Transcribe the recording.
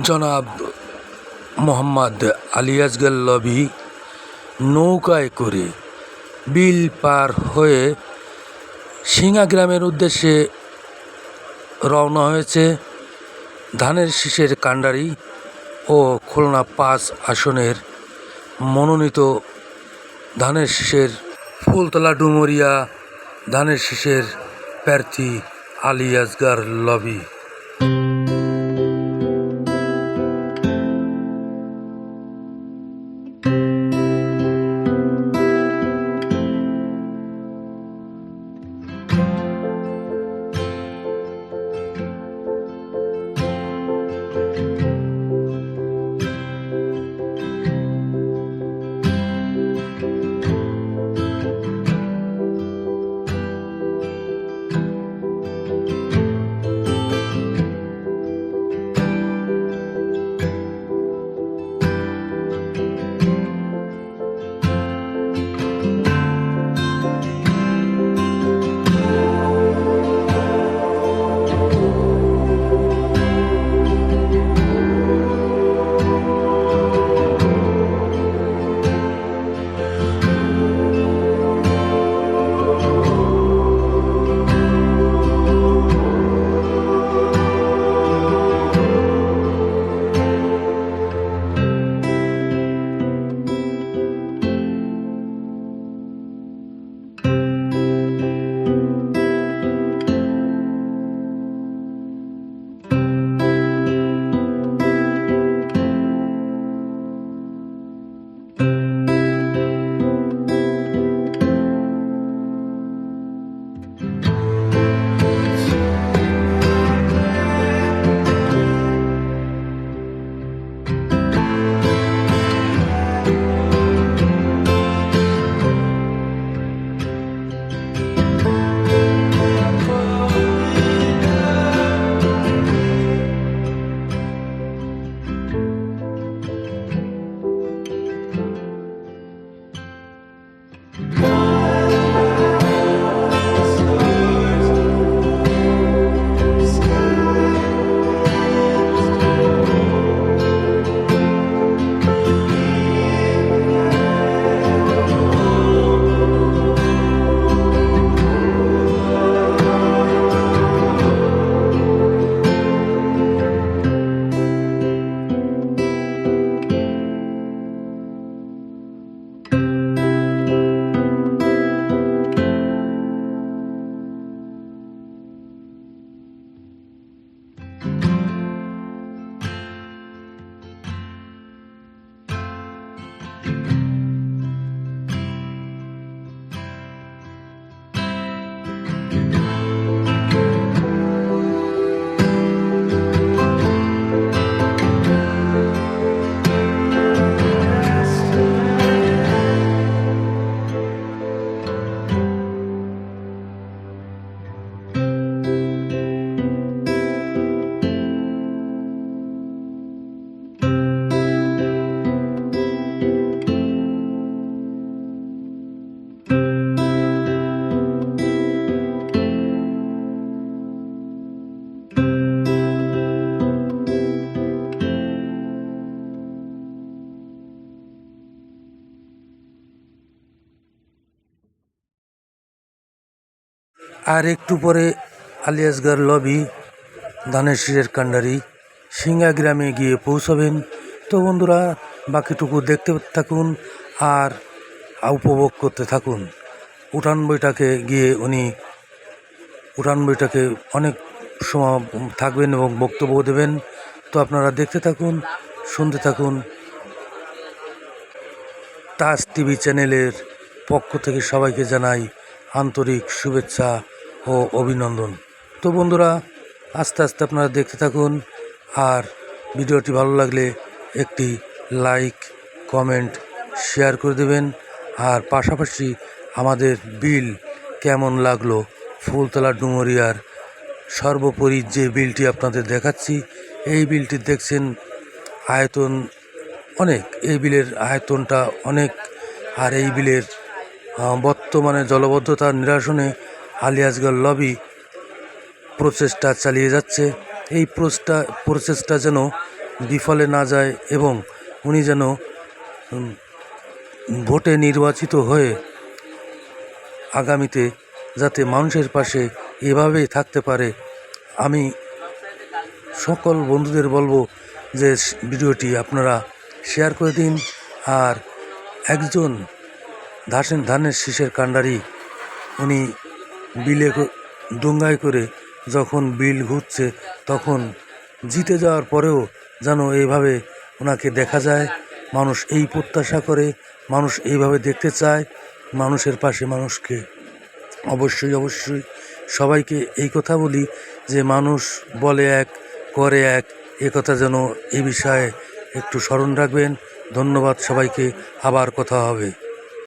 জনাব মোহাম্মদ আলিয়াজগাল লবি নৌকায় করে বিল পার হয়ে সিঙ্গা গ্রামের উদ্দেশ্যে রওনা হয়েছে ধানের শীষের কাণ্ডারি ও খুলনা পাঁচ আসনের মনোনীত ধানের শীষের ফুলতলা ডুমরিয়া ধানের শীষের প্রার্থী আলী আসগার লবি আর একটু পরে আলিয়াসগার লবি, ধানের শীষের কাণ্ডারি সিঙ্গা গ্রামে গিয়ে পৌঁছাবেন। তো বন্ধুরা, বাকিটুকু দেখতে থাকুন আর উপভোগ করতে থাকুন। উঠান বইটাকে গিয়ে উনি, উঠান বইটাকে অনেক সময় থাকবেন এবং বক্তব্য দেবেন। তো আপনারা দেখতে থাকুন, শুনতে থাকুন। তাজ টিভি চ্যানেলের পক্ষ থেকে সবাইকে জানাই আন্তরিক শুভেচ্ছা। ও অভিনন্দন। তো বন্ধুরা, আস্তে আস্তে আপনারা দেখতে থাকুন, আর ভিডিওটি ভালো লাগলে একটি লাইক, কমেন্ট, শেয়ার করে দেবেন, আর পাশাপাশি আমাদের বিল কেমন লাগল, ফুলতলা ডুমুরিয়ার সর্বোপরি যে বিলটি আপনাদের দেখাচ্ছি, এই বিলটি দেখছেন আয়তন অনেক, এই বিলের আয়তনটা অনেক, আর এই বিলের বর্তমানে জলবদ্ধতা নিরসনে আলিয়াজগর লবি প্রচেষ্টা চালিয়ে যাচ্ছে। এই প্রচেষ্টা প্রচেষ্টা যেন বিফলে না যায় এবং উনি যেন ভোটে নির্বাচিত হয়ে আগামীতে যাতে মানুষের পাশে এভাবেই থাকতে পারে, আমি সকল বন্ধুদের বলব যে ভিডিওটি আপনারা শেয়ার করে দিন। আর একজন ধাসেন, ধানের শীষের কাণ্ডারি, উনি বিলে ডোঙ্গায় করে যখন বিল ঘুরছে, তখন জিতে যাওয়ার পরেও যেন এইভাবে ওনাকে দেখা যায়। মানুষ এই প্রত্যাশা করে, মানুষ এইভাবে দেখতে চায়, মানুষের পাশে মানুষকে। অবশ্যই অবশ্যই সবাইকে এই কথা বলি যে মানুষ বলে এক, করে এক, এ কথা যেন এই বিষয়ে একটু স্মরণ রাখবেন। ধন্যবাদ সবাইকে, আবার কথা হবে।